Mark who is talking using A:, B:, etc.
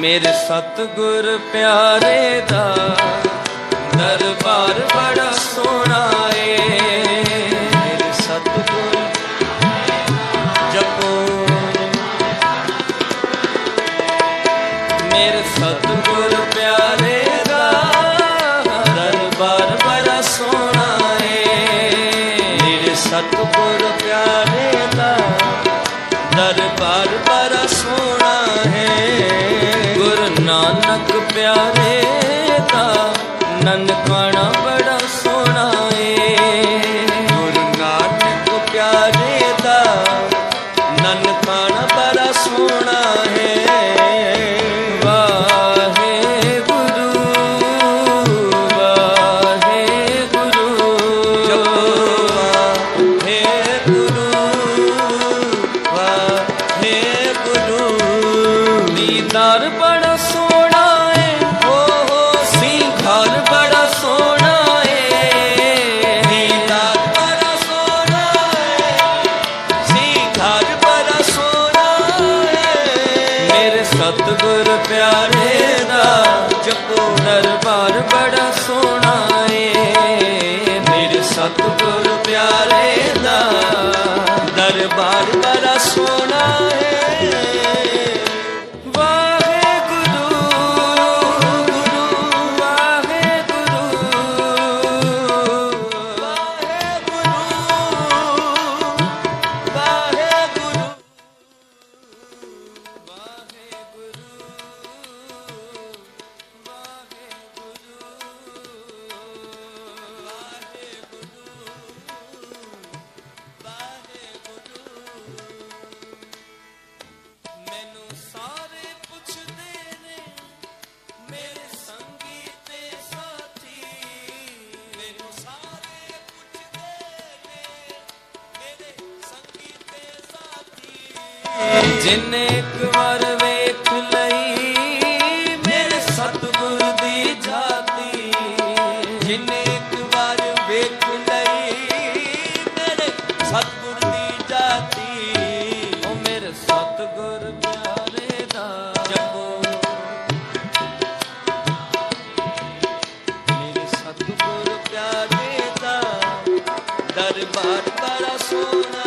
A: ਮੇਰੇ ਸਤਿਗੁਰ ਪਿਆਰੇ ਦਾ ਦਰਬਾਰ ਬੜਾ ਸੋਹਣਾ ਏ। ਮੇਰੇ ਸਤਿਗੁਰ ਜਪੋ। ਮੇਰੇ ਸਤਿਗੁਰ ਪਿਆਰੇ ਦਾ ਦਰਬਾਰ ਬੜਾ ਸੋਹਣਾ ਏ। ਮੇਰੇ ਸਤਿਗੁਰ ਪਿਆਰੇ ਦਾ ਦਰਬਾਰ ਬੜਾ ਸੋਹਣਾ ਨਾਨਕ ਪਿਆਰੇ ਦਾ, ਨਨਕਾਣਾ ਬੜਾ ਸੋਹਣਾ ਏ। ਗੁਰੂ ਨਾਨਕ ਪਿਆਰੇ ਦਾ, ਨਨਕਾਣਾ ਬੜਾ ਸੋਹਣਾ ਹੈ ਵਾਹਿਗੁਰੂ ਵਾਹਿਗੁਰੂ। ਜਪੋ ਵਾਹਿਗੁਰੂ ਵਾਹਿਗੁਰੂ। ਦੀਦਾਰ ਬੜਾ ਸਤਿਗੁਰ ਪਿਆਰੇ ਦਾ ਜਪੋ ਦਰਬਾਰ ਬੜਾ ਸੋਹਣਾ ਏ। ਮੇਰੇ ਸਤਿਗੁਰ ਪਿਆਰੇ ਦਾ ਦਰਬਾਰ ਬੜਾ ਜਿਨੇ ਇੱਕ ਵਾਰ ਵੇਖ ਲਈ, ਮੇਰੇ ਸਤਿਗੁਰ ਦੀ ਜਾਤੀ। ਜਿਨੇ ਇੱਕ ਵਾਰ ਵੇਖ ਲਈ, ਮੇਰੇ ਸਤਿਗੁਰ ਦੀ ਜਾਤੀ। ਉਹ ਮੇਰੇ ਸਤਿਗੁਰ ਪਿਆਰੇ ਦਾ ਜਪੋ। ਮੇਰੇ ਸਤਿਗੁਰ ਪਿਆਰੇ ਦਾ ਦਰਬਾਰ ਬੜਾ ਸੋਹਣਾ